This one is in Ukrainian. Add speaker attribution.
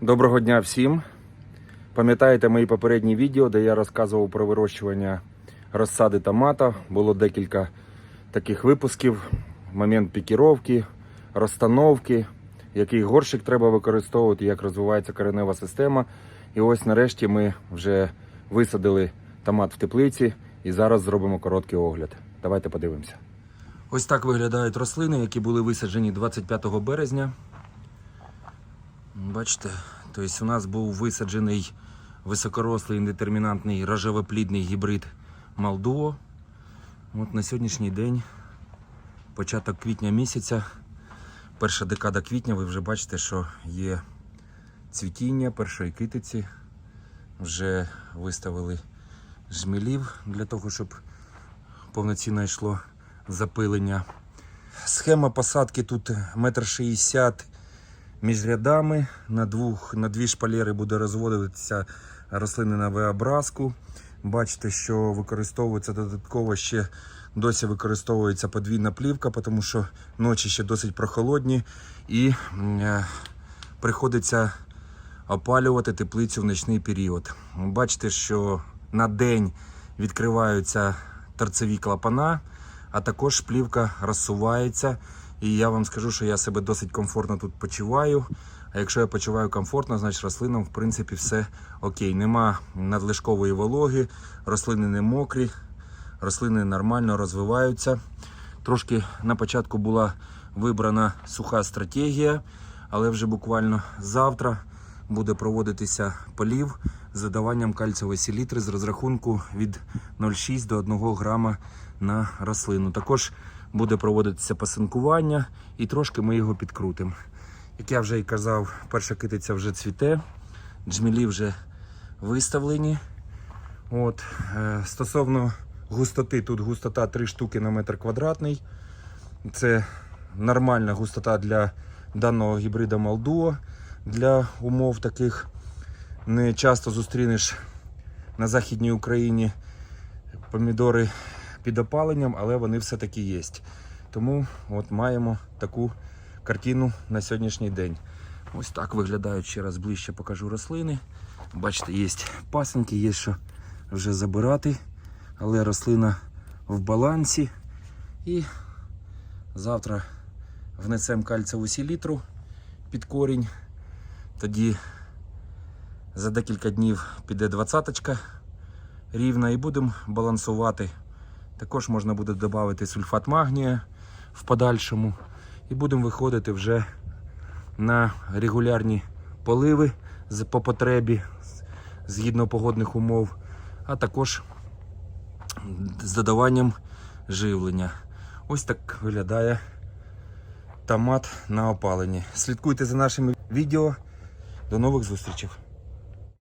Speaker 1: Доброго дня всім. Пам'ятаєте мої попередні відео, де я розказував про вирощування розсади томата. Було декілька таких випусків: момент пікіровки, розстановки, який горщик треба використовувати, як розвивається коренева система. І ось нарешті ми вже висадили томат в теплиці і зараз зробимо короткий огляд. Давайте подивимося. Ось так виглядають рослини, які були висаджені 25 березня. Бачите, тобто у нас був висаджений високорослий індетермінантний рожевоплідний гібрид Малдуо. От на сьогоднішній день, початок квітня місяця, перша декада квітня, ви вже бачите, що є цвітіння першої китиці. Вже виставили жмелів для того, щоб повноцінно йшло запилення. Схема посадки тут метр шістдесят між рядами. На, двох, на дві шпалери буде розводитися рослини на V-образку. Бачите, що використовується додатково ще досі використовується подвійна плівка, тому що ночі ще досить прохолодні і е, приходиться опалювати теплицю в нічний період. Бачите, що на день відкриваються торцеві клапана, а також плівка розсувається. І я вам скажу, що я себе досить комфортно тут почуваю. А якщо я почуваю комфортно, значить рослинам в принципі все окей. Нема надлишкової вологи, рослини не мокрі, рослини нормально розвиваються. Трошки на початку була вибрана суха стратегія, але вже буквально завтра буде проводитися полів з додаванням кальцієвої селітри з розрахунку від 0,6 до 1 грама на рослину. Також буде проводитися пасинкування і трошки ми його підкрутимо. Як я вже і казав, перша китиця вже цвіте, джмілі вже виставлені. От, е, стосовно густоти, тут густота 3 штуки на метр квадратний. Це нормальна густота для даного гібрида Малдуо. Для умов таких не часто зустрінеш на Західній Україні помідори під опаленням, але вони все-таки є. Тому от маємо таку картину на сьогоднішній день. Ось так виглядають ще раз ближче покажу рослини. Бачите, є пасенки, є що вже забирати, але рослина в балансі. І завтра внесемо кальцеву селітру під корінь. Тоді за декілька днів піде двадцяточка рівна і будемо балансувати. Також можна буде додати сульфат магнія в подальшому. І будемо виходити вже на регулярні поливи по потребі згідно погодних умов, а також з додаванням живлення. Ось так виглядає томат на опаленні. Слідкуйте за нашими відео. До нових зустрічей.